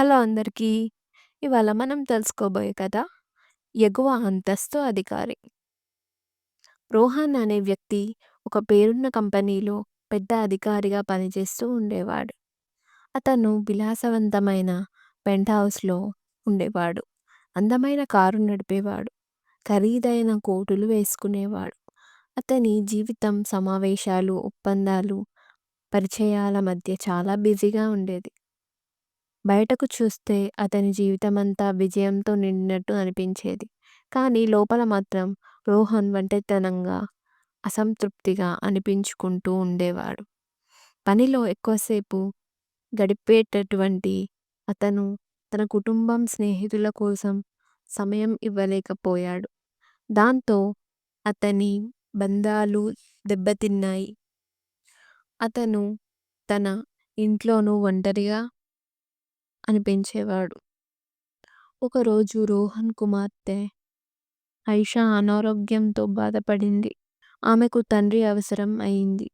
Hello అందరికీ. ఇవాళ మనం తెలుసుకోబోయే కథ 'ఎగువ అంతస్తు అధికారి'. రోహన్ అనే వ్యక్తి ఒక పేరున్న కంపెనీలో పెద్ద అధికారిగా పనిచేస్తూ ఉండేవాడు. అతను విలాసవంతమైన పెంట్ హౌస్‌లో ఉండేవాడు. అందమైన కారు నడిపేవాడు. ఖరీదైన కోటులు వేసుకునేవాడు. అతని జీవితం సమావేశాలు, ఒప్పందాలు, పరిచయాల మధ్య చాలా బిజీగా ఉండేది. బయటకు చూస్తే అతని జీవితమంతా విజయంతో నిండినట్టు అనిపించేది. కానీ లోపల మాత్రం రోహన్ ఒంటరితనంగా, అసంతృప్తిగా అనిపించుకుంటూ ఉండేవాడు. పనిలో ఎక్కువసేపు గడిపేటటువంటి అతను తన కుటుంబం, స్నేహితుల కోసం సమయం ఇవ్వలేకపోయాడు. దాంతో అతని బంధాలు దెబ్బతిన్నాయి. అతను తన ఇంట్లోనూ ఒంటరిగా అనిపించేవాడు. ఒకరోజు రోహన్ కుమార్తె ఐషా అనారోగ్యంతో బాధపడింది. ఆమెకు తండ్రి అవసరం అయింది.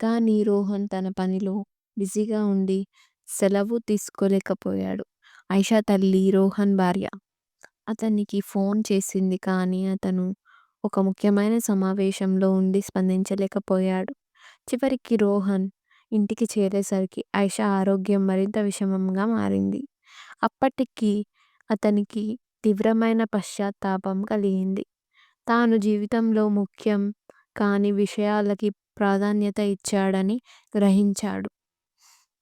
కానీ రోహన్ తన పనిలో బిజీగా ఉండి సెలవు తీసుకోలేకపోయాడు. ఐషా తల్లి రోహన్ భార్య. అతనికి ఫోన్ చేసింది కానీ అతను ఒక ముఖ్యమైన సమావేశంలో ఉండి స్పందించలేకపోయాడు. చివరికి రోహన్ ఇంటికి చేరేసరికి ఐషా ఆరోగ్యం మరింత విషమంగా మారింది. అప్పటికి అతనికి తీవ్రమైన పశ్చాత్తాపం కలిగింది. తాను జీవితంలో ముఖ్యం కాని విషయాలకి ప్రాధాన్యత ఇచ్చాడని గ్రహించాడు.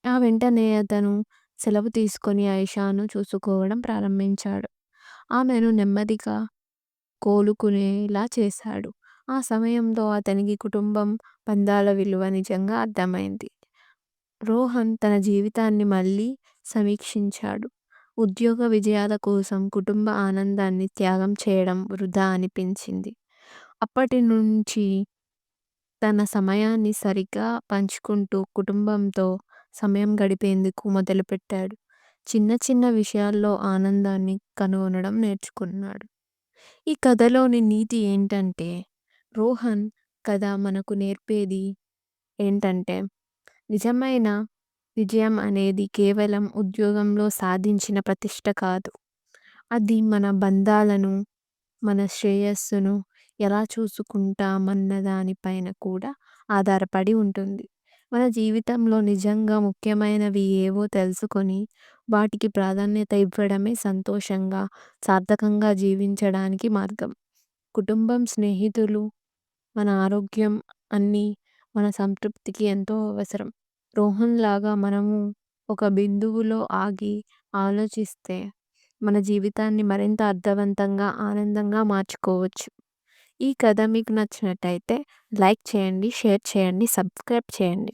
ఆ వెంటనే అతను సెలవు తీసుకొని ఐషాను చూసుకోవడం ప్రారంభించాడు. ఆమెను నెమ్మదిగా కోలుకునేలా చేశాడు. ఆ సమయంలో అతనికి కుటుంబం, బంధాల విలువ నిజంగా అర్థమైంది. రోహన్ తన జీవితాన్ని మళ్ళీ సమీక్షించాడు. ఉద్యోగ విజయాల కోసం కుటుంబ ఆనందాన్ని త్యాగం చేయడం వృధా అనిపించింది. అప్పటి నుంచి తన సమయాన్ని సరిగ్గా పంచుకుంటూ కుటుంబంతో సమయం గడిపేందుకు మొదలుపెట్టాడు. చిన్న చిన్న విషయాల్లో ఆనందాన్ని కనుగొనడం నేర్చుకున్నాడు. ఈ కథలోని నీతి ఏంటంటే రోహన్ కథ మనకు నేర్పేది ఏంటంటే నిజమైన విజయం అనేది కేవలం ఉద్యోగంలో సాధించిన ప్రతిష్ట కాదు. అది మన బంధాలను, మన శ్రేయస్సును ఎలా చూసుకుంటామన్న దానిపైన కూడా ఆధారపడి ఉంటుంది. మన జీవితంలో నిజంగా ముఖ్యమైనవి ఏవో తెలుసుకొని వాటికి ప్రాధాన్యత ఇవ్వడమే సంతోషంగా, సార్థకంగా జీవించడానికి మార్గం. కుటుంబం, స్నేహితులు, మన ఆరోగ్యం అన్నీ మన సంతృప్తికి ఎంతో అవసరం. రోహన్ లాగా మనము ఒక బిందువులో ఆగి ఆలోచిస్తే మన జీవితాన్ని మరింత అర్థవంతంగా, ఆనందంగా మార్చుకోవచ్చు. ఈ కథ మీకు నచ్చినట్టయితే లైక్ చేయండి, షేర్ చేయండి, సబ్స్క్రైబ్ చేయండి.